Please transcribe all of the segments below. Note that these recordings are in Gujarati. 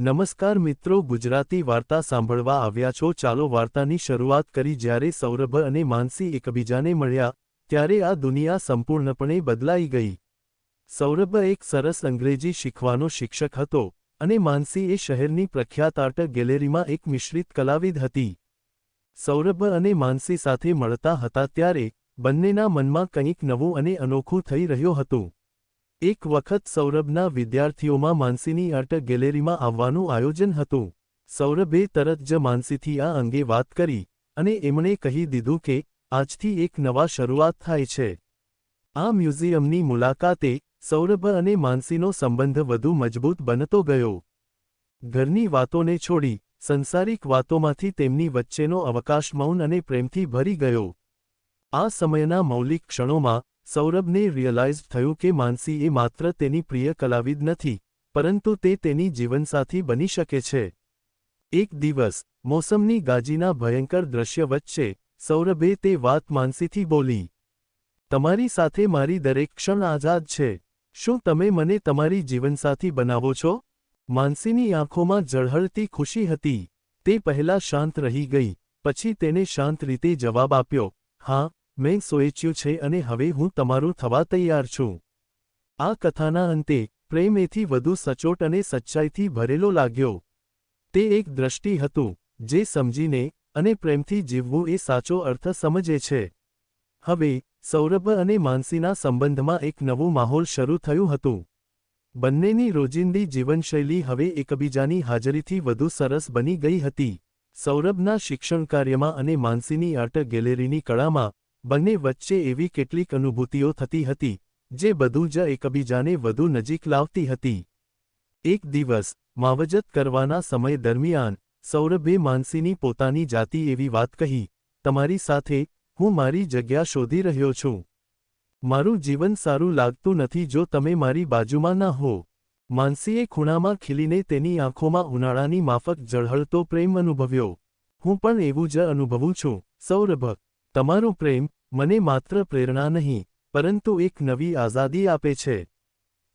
નમસ્કાર મિત્રો, ગુજરાતી વાર્તા સાંભળવા આવ્યા છો. ચાલો વાર્તાની શરૂઆત કરી. જ્યારે સૌરભ અને માનસી એકબીજાને મળ્યા, ત્યારે આ દુનિયા સંપૂર્ણપણે બદલાઈ ગઈ. સૌરભ એક સરસ અંગ્રેજી શીખવાનો શિક્ષક હતો અને માનસી એ શહેરની પ્રખ્યાત આર્ટ ગેલેરીમાં એક મિશ્રિત કલાવિદ હતી. સૌરભ અને માનસી સાથે મળતા હતા ત્યારે બંનેના મનમાં કંઈક નવું અને અનોખું થઈ રહ્યું હતું. એક વખત સૌરભના વિદ્યાર્થીઓમાં માનસીની આર્ટ ગેલેરીમાં આવવાનું આયોજન હતું. સૌરભે તરત જ માનસીથી આ અંગે વાત કરી અને એમણે કહી દીધું કે, આજથી એક નવા શરૂઆત થાય છે. આ મ્યુઝિયમની મુલાકાતે સૌરભ અને માનસીનો સંબંધ વધુ મજબૂત બનતો ગયો. ઘરની વાતોને છોડી સંસારિક વાતોમાંથી તેમની વચ્ચેનો અવકાશ મૌન અને પ્રેમથી ભરી ગયો. આ સમયના મૌલિક ક્ષણોમાં સૌરભને રિયલાઇઝ થયું કે માનસી એ માત્ર તેની પ્રિય કલાવિદ નથી, પરંતુ તે તેની જીવનસાથી બની શકે છે. એક દિવસ, મોસમની ગાજીના ભયંકર દ્રશ્ય વચ્ચે, સૌરભે તે વાત માનસીથી બોલી, તમારી સાથે મારી દરેક ક્ષણ આઝાદ છે. શું તમે મને તમારી જીવનસાથી બનાવો છો? માનસીની આંખોમાં ઝળહળતી ખુશી હતી. તે પહેલા શાંત રહી ગઈ, પછી તેને શાંત રીતે જવાબ આપ્યો, હા મેં સોએચ્યું છે અને હવે હું તમારું થવા તૈયાર છું. આ કથાના અંતે પ્રેમ એથી વધુ સચોટ અને સચ્ચાઈથી ભરેલો લાગ્યો. તે એક દ્રષ્ટિ હતું, જે સમજીને અને પ્રેમથી જીવવું એ સાચો અર્થ સમજે છે. હવે, સૌરભ અને માનસીના સંબંધમાં એક નવું માહોલ શરૂ થયું હતું. બંનેની રોજિંદી જીવનશૈલી હવે એકબીજાની હાજરીથી વધુ સરસ બની ગઈ હતી. સૌરભના શિક્ષણ કાર્યમાં અને માનસીની આર્ટ ગેલેરીની કળામાં બંને વચ્ચે એવી કેટલીક અનુભૂતિઓ થતી હતી, જે બધું જ એકબીજાને વધુ નજીક લાવતી હતી. એક દિવસ, માવજત કરવાના સમય દરમિયાન, સૌરભે માનસીની પોતાની જાતિ એવી વાત કહી, તમારી સાથે, હું મારી જગ્યા શોધી રહ્યો છું. મારું જીવન સારું લાગતું નથી જો તમે મારી બાજુમાં ના હો. માનસીએ ખૂણામાં ખીલીને તેની આંખોમાં ઉનાળાની માફક ઝળહળતો પ્રેમ અનુભવ્યો. હું પણ એવું જ અનુભવું છું, સૌરભ. તમારો પ્રેમ મને માત્ર પ્રેરણા નહીં, પરંતુ એક નવી આઝાદી આપે છે.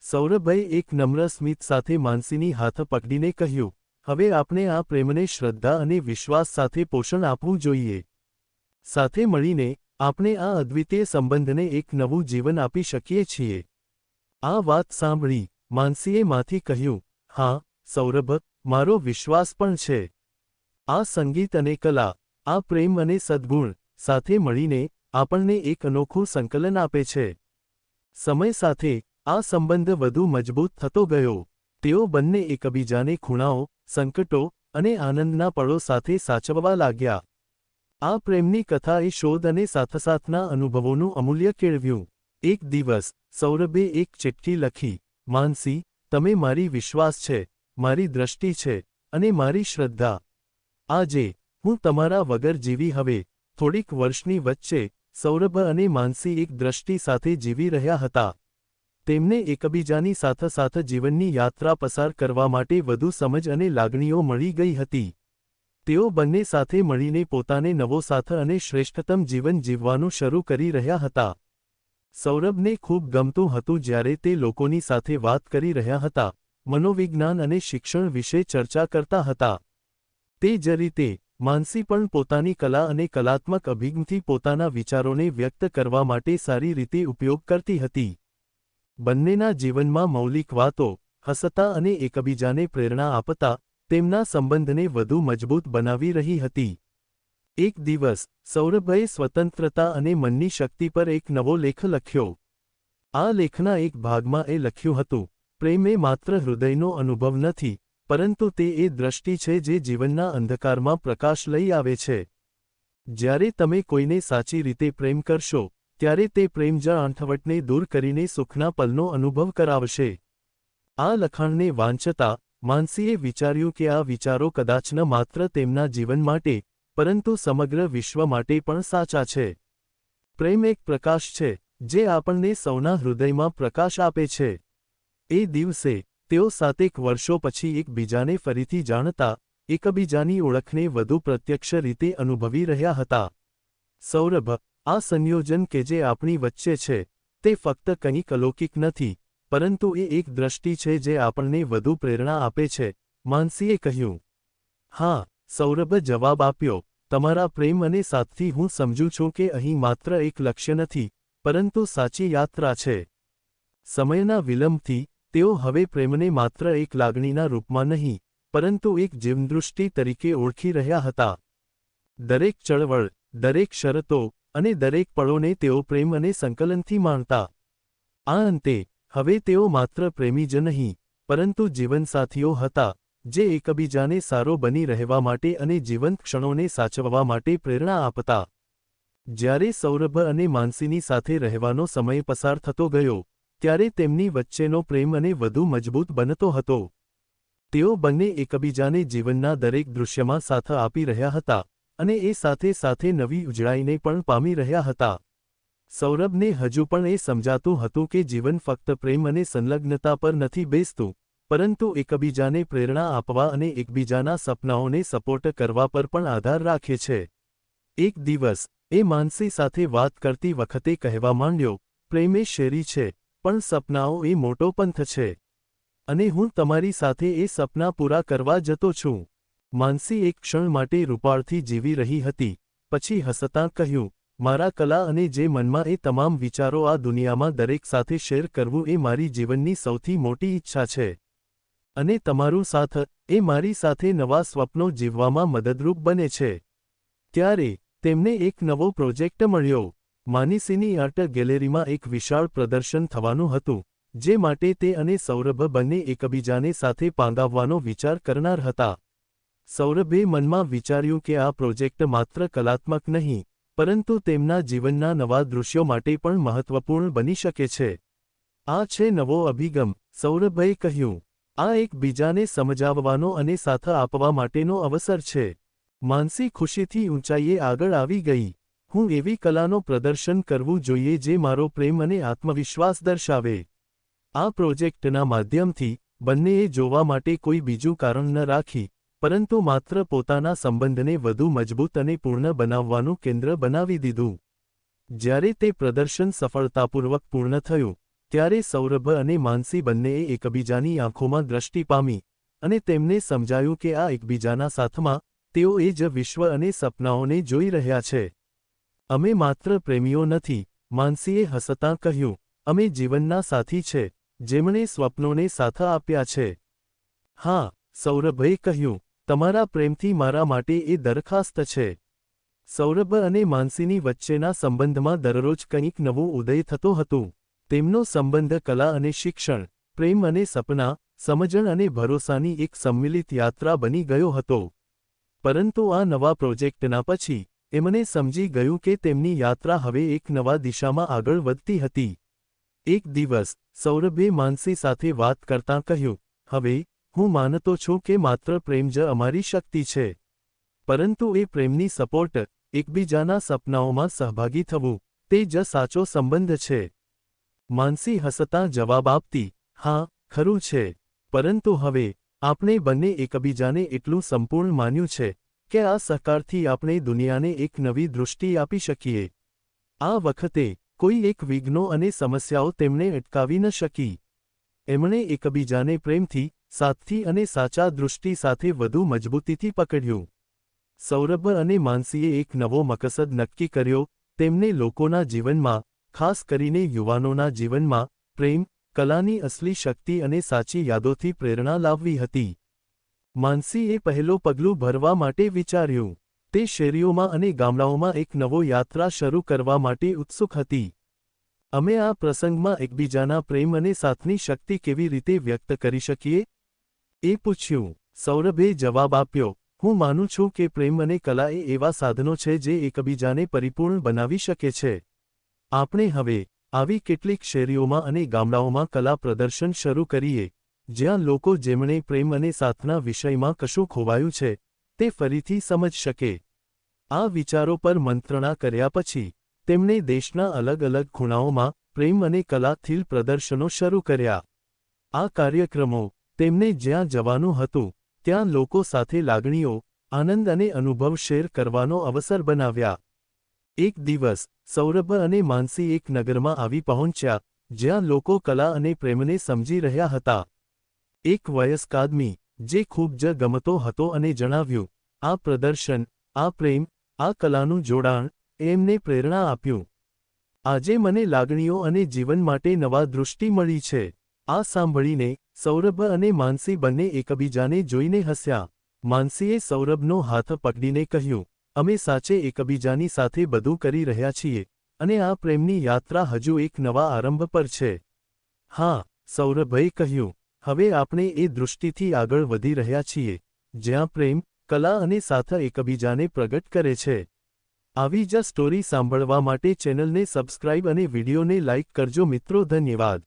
સૌરભભાઈ એક નમ્ર સ્મિત સાથે માનસીની હાથ પકડીને કહ્યું, હવે આપણે આ પ્રેમને શ્રદ્ધા અને વિશ્વાસ સાથે પોષણ આપવું જોઈએ. સાથે મળીને, આપણે આ અદ્વિતીય સંબંધને એક નવું જીવન આપી શકીએ છીએ. આ વાત સાંભળી, માનસીએ માથી કહ્યું, હા, સૌરભ, મારો વિશ્વાસ પણ છે. આ સંગીત અને કલા, આ પ્રેમ અને સદ્ગુણ, સાથે મળીને આપણને એક અનોખું સંકલન આપે છે. સમય સાથે આ સંબંધ વધુ મજબૂત થતો ગયો. તેઓ બંને એકબીજાને ખૂણાઓ, સંકટો અને આનંદના પળો સાથે સાચવવા લાગ્યા. આ પ્રેમની કથાએ શોધ અને સાથસાથના અનુભવોનું અમૂલ્ય કેળવ્યું. એક દિવસ, સૌરભે એક ચિઠ્ઠી લખી, માનસી, તમે મારી વિશ્વાસ છે, મારી દ્રષ્ટિ છે અને મારી શ્રદ્ધા. આજે હું તમારા વગર જીવી હવે. થોડીક વર્ષની વચ્ચે સૌરભ અને માનસી એક દ્રષ્ટિ સાથે જીવી રહ્યા હતા. તેમને એકબીજાની સાથસાથ જીવનની યાત્રા પસાર કરવા માટે વધુ સમજ અને લાગણીઓ મળી ગઈ હતી. તેઓ બંને સાથે મળીને પોતાને નવો સાથ અને શ્રેષ્ઠતમ જીવન જીવવાનું શરૂ કરી રહ્યા હતા. સૌરભને ખૂબ ગમતું હતું જ્યારે તે લોકોની સાથે વાત કરી રહ્યા હતા, મનોવિજ્ઞાન અને શિક્ષણ વિશે ચર્ચા કરતા હતા. તે જ રીતે માનસી પણ પોતાની કલા અને કલાત્મક અભિગમથી પોતાના વિચારોને વ્યક્ત કરવા માટે સારી રીતે ઉપયોગ કરતી હતી. બંનેના જીવનમાં મૌલિક વાતો, હસતા અને એકબીજાને પ્રેરણા આપતા, તેમના સંબંધને વધુ મજબૂત બનાવી રહી હતી. એક દિવસ, સૌરભએ સ્વતંત્રતા અને મનની શક્તિ પર એક નવો લેખ લખ્યો. આ લેખના એક ભાગમાં એ લખ્યું હતું, પ્રેમ માત્ર હૃદયનો અનુભવ નથી પરંતુ તે એ દ્રષ્ટિ છે જે જીવનના અંધકારમાં પ્રકાશ લઈ આવે છે. જ્યારે તમે કોઈને સાચી રીતે પ્રેમ કરશો, ત્યારે તે પ્રેમ જ આંઠવટને દૂર કરીને સુખના પલનો અનુભવ કરાવશે. આ લખાણને વાંચતા માનસીએ વિચાર્યું કે આ વિચારો કદાચ ન માત્ર તેમના જીવન માટે, પરંતુ સમગ્ર વિશ્વ માટે પણ સાચા છે. પ્રેમ એક પ્રકાશ છે, જે આપણને સૌના હૃદયમાં પ્રકાશ આપે છે. એ દિવસે તેઓ સાતેક વર્ષો પછી એકબીજાને ફરીથી જાણતા, એકબીજાની ઓળખને વધુ પ્રત્યક્ષ રીતે અનુભવી રહ્યા હતા. સૌરભ, આ સંયોજન કે જે આપણી વચ્ચે છે, તે ફક્ત કંઈક અલૌકિક નથી, પરંતુ એ એક દ્રષ્ટિ છે જે આપણને વધુ પ્રેરણા આપે છે, માનસીએ કહ્યું. હા, સૌરભે જવાબ આપ્યો, તમારા પ્રેમ અને સાથથી હું સમજું છું કે અહીં માત્ર એક લક્ષ્ય નથી, પરંતુ સાચી યાત્રા છે. સમયના વિલંબથી તેઓ હવે પ્રેમને માત્ર એક લાગણીના રૂપમાં નહીં, પરંતુ એક જીવનદૃષ્ટિ તરીકે ઓળખી રહ્યા હતા. દરેક ચળવળ, દરેક શરતો અને દરેક પળોને તેઓ પ્રેમ અને સંકલનથી માણતા. આ અંતે, હવે તેઓ માત્ર પ્રેમી જ નહીં, પરંતુ જીવનસાથીઓ હતા, જે એકબીજાને સારો બની રહેવા માટે અને જીવંત ક્ષણોને સાચવવા માટે પ્રેરણા આપતા. જ્યારે સૌરભ અને માનસીની સાથે રહેવાનો સમય પસાર થતો ગયો ત્યારે તેમની વચ્ચેનો પ્રેમ અને વધુ મજબૂત બનતો હતો. તેઓ બંને એકબીજાને જીવનના દરેક દૃશ્યમાં સાથ આપી રહ્યા હતા અને એ સાથે સાથે નવી ઉજળાઈને પણ પામી રહ્યા હતા. સૌરભને હજુ પણ એ સમજાતું હતું કે જીવન ફક્ત પ્રેમ અને સંલગ્નતા પર નથી બેસતું, પરંતુ એકબીજાને પ્રેરણા આપવા અને એકબીજાના સપનાઓને સપોર્ટ કરવા પર પણ આધાર રાખે છે. એક દિવસ, એ માનસી સાથે વાત કરતી વખતે કહેવા માંડ્યો, પ્રેમે શેરી છે પણ સપનાઓ એ મોટો પંથ છે. અને હું તમારી સાથે એ સપના પૂરા કરવા જતો છું. માનસી એક ક્ષણ માટે રૂપાળથી જીવી રહી હતી. પછી હસતાં કહ્યું, મારા કલા અને જે મનમાં એ તમામ વિચારો આ દુનિયામાં દરેક સાથે શેર કરવું એ મારી જીવનની સૌથી મોટી ઈચ્છા છે. અને તમારું સાથ એ મારી સાથે નવા સ્વપ્નો જીવવામાં મદદરૂપ બને છે. ત્યારે તેમને એક નવો પ્રોજેક્ટ મળ્યો. માનીસીની આર્ટ ગેલેરીમાં એક વિશાળ પ્રદર્શન થવાનું હતું, જે માટે તે અને સૌરભ બંને એકબીજાને સાથે પાંગાવવાનો વિચાર કરનાર હતા. સૌરભે મનમાં વિચાર્યું કે આ પ્રોજેક્ટ માત્ર કલાત્મક નહીં, પરંતુ તેમના જીવનના નવા દૃશ્યો માટે પણ મહત્વપૂર્ણ બની શકે છે. આ છે નવો અભિગમ સૌરભે કહ્યું. આ એકબીજાને સમજાવવાનો અને સાથ આપવા માટેનો અવસર છે. માનસી ખુશીથી ઊંચાઈએ આગળ આવી ગઈ. હું એવી કલાનો પ્રદર્શન કરવું જોઈએ જે મારો પ્રેમ અને આત્મવિશ્વાસ દર્શાવે. આ પ્રોજેક્ટના માધ્યમથી બંનેએ જોવા માટે કોઈ બીજું કારણ ન રાખી, પરંતુ માત્ર પોતાના સંબંધને વધુ મજબૂત અને પૂર્ણ બનાવવાનું કેન્દ્ર બનાવી દીધું. જ્યારે તે પ્રદર્શન સફળતાપૂર્વક પૂર્ણ થયું, ત્યારે સૌરભ અને માનસી બંનેએ એકબીજાની આંખોમાં દ્રષ્ટિ પામી અને તેમને સમજાયું કે આ એકબીજાના સાથમાં તેઓ એ જ વિશ્વ અને સપનાઓને જોઈ રહ્યા છે. અમે માત્ર પ્રેમીઓ નથી, માનસીએ હસતાં કહ્યું, અમે જીવનના સાથી છે, જેમણે સ્વપ્નોને સાથ આપ્યા છે. હા સૌરભે કહ્યું, તમારા પ્રેમથી મારા માટે એ દરખાસ્ત છે. સૌરભ અને માનસીની વચ્ચેના સંબંધમાં દરરોજ કંઈક નવું ઉદય થતો હતું. તેમનો સંબંધ કલા અને શિક્ષણ, પ્રેમ અને સપના, સમજણ અને ભરોસાની એક સંમિલિત યાત્રા બની ગયો હતો. પરંતુ આ નવા પ્રોજેક્ટના પછી એમને સમજી ગયું કે તેમની યાત્રા હવે એક નવા દિશામાં આગળ વધતી હતી. એક દિવસ, સૌરભે માનસી સાથે વાત કરતાં કહ્યું, હવે, હું માનતો છું કે માત્ર પ્રેમ જ અમારી શક્તિ છે. પરંતુ એ પ્રેમની સપોર્ટ, એકબીજાના સપનાઓમાં સહભાગી થવું, તે જ સાચો સંબંધ છે. માનસી હસતાં જવાબ આપતી, હા, ખરું છે. પરંતુ હવે, આપણે બંને એકબીજાને એટલું સંપૂર્ણ માન્યું છે. કે આ સહકારથી આપણે દુનિયાને એક નવી દૃષ્ટિ આપી શકીએ. આ વખતે કોઈ એક વિઘ્નો અને સમસ્યાઓ તેમને અટકાવી ન શકી. એમણે એકબીજાને પ્રેમથી, સાથથી અને સાચા દૃષ્ટિ સાથે વધુ મજબૂતીથી પકડ્યું. સૌરભ અને માનસીએ એક નવો મકસદ નક્કી કર્યો, તેમને લોકોના જીવનમાં, ખાસ કરીને યુવાનોના જીવનમાં, પ્રેમ, કલાની અસલી શક્તિ અને સાચી યાદોથી પ્રેરણા લાવવી હતી. માનસીએ પહેલો પગલું ભરવા માટે વિચાર્યું. તે શેરીઓમાં અને ગામડાઓમાં એક નવો યાત્રા શરૂ કરવા માટે ઉત્સુક હતી. અમે આ પ્રસંગમાં એકબીજાના પ્રેમ અને સાથની શક્તિ કેવી રીતે વ્યક્ત કરી શકીએ? એ પૂછ્યું. સૌરભે જવાબ આપ્યો. હું માનું છું કે પ્રેમ અને કલા એ એવા સાધનો છે જે એકબીજાને પરિપૂર્ણ બનાવી શકે છે. આપણે હવે આવી કેટલીક શેરીઓમાં અને ગામડાઓમાં કલા પ્રદર્શન શરૂ કરીએ. જ્યાં લોકો જેમણે પ્રેમ અને સાથના વિષયમાં કશું ખોવાયું છે, તે ફરીથી સમજ શકે. આ વિચારો પર મંત્રણા કર્યા પછી, તેમણે દેશના અલગ અલગ ખૂણાઓમાં પ્રેમ અને કલાથીલ પ્રદર્શનો શરૂ કર્યા. આ કાર્યક્રમો તેમને જ્યાં જવાનું હતું, ત્યાં લોકો સાથે લાગણીઓ, આનંદ અને અનુભવ શેર કરવાનો અવસર બનાવ્યા. એક દિવસ, સૌરભ અને માનસી એક નગરમાં આવી પહોંચ્યા, જ્યાં લોકો કલા અને પ્રેમને સમજી રહ્યા હતા. એક વયસ્ક આદમી જે ખૂબ જ ગમતો હતો અને જણાવ્યું, આ પ્રદર્શન, આ પ્રેમ, આ કલાનું જોડાણ, એમને પ્રેરણા આપ્યું. આજે મને લાગણીઓ અને જીવન માટે નવા દૃષ્ટિ મળી છે. આ સાંભળીને સૌરભ અને માનસી બંને એકબીજાને જોઈને હસ્યા. માનસીએ સૌરભનો હાથ પકડીને કહ્યું, અમે સાચે એકબીજાની સાથે બધું કરી રહ્યા છીએ અને આ પ્રેમની યાત્રા હજુ એક નવા આરંભ પર છે. હા સૌરભે કહ્યું હવે આપણે એ દૃષ્ટિથી આગળ વધી રહ્યા છીએ, જ્યાં પ્રેમ, કલા અને સાથ એકબીજાને પ્રગટ કરે છે. આવી જ સ્ટોરી સાંભળવા માટે ચેનલને સબસ્ક્રાઇબ અને વિડીયોને લાઇક કરજો મિત્રો, ધન્યવાદ.